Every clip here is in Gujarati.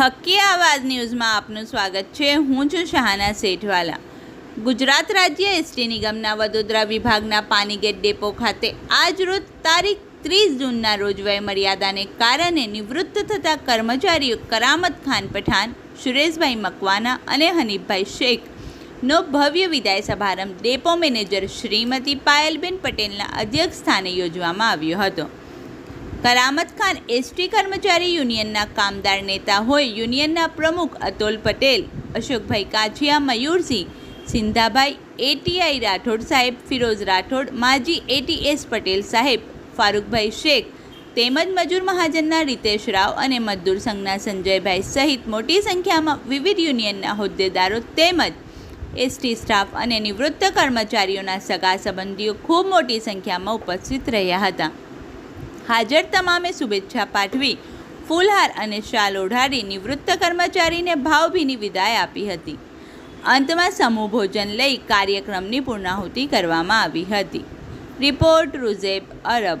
હક્કી આવાજ ન્યૂઝમાં આપનું સ્વાગત છે. હું છું શાહના શેઠવાલા. ગુજરાત રાજ્ય એસટી નિગમના વડોદરા વિભાગના પાનીગેટ ડેપો ખાતે આજ રોજ તારીખ ત્રીસ જૂનના રોજ વય મર્યાદાને કારણે નિવૃત્ત થતા કર્મચારીઓ કરામત ખાન પઠાણ, સુરેશભાઈ મકવાના અને હનીફભાઈ શેખ નો ભવ્ય વિદાય સમારંભ ડેપો મેનેજર શ્રીમતી પાયલબેન પટેલના અધ્યક્ષ સ્થાને યોજવામાં આવ્યો હતો. કરામત ખાન એસટી કર્મચારી યુનિયનના કામદાર નેતા હોય યુનિયનના પ્રમુખ અતુલ પટેલ, અશોકભાઈ કાછિયા, મયુરસિંહ સિંધાભાઈ એટીઆઈ રાઠોડ સાહેબ, ફિરોઝ રાઠોડ, માજી એટીએસ પટેલ સાહેબ, ફારૂકભાઈ શેખ, તેમજ મજૂર મહાજનના રીતેશ રાવ અને મજદૂર સંઘના સંજયભાઈ સહિત મોટી સંખ્યામાં વિવિધ યુનિયનના હોદ્દેદારો તેમજ એસટી સ્ટાફ અને નિવૃત્ત કર્મચારીઓના સગા સંબંધીઓ ખૂબ મોટી સંખ્યામાં ઉપસ્થિત રહ્યા હતા. હાજર તમામે શુભેચ્છા પાઠવી, ફૂલહાર અને શાલ ઓઢાડી નિવૃત્ત કર્મચારીને ભાવભીની વિદાય આપી હતી. અંતમાં સમૂહ ભોજન લઈ કાર્યક્રમની પૂર્ણાહુતિ કરવામાં આવી હતી. રિપોર્ટ રૂઝેબ અરબ.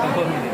감사합니다.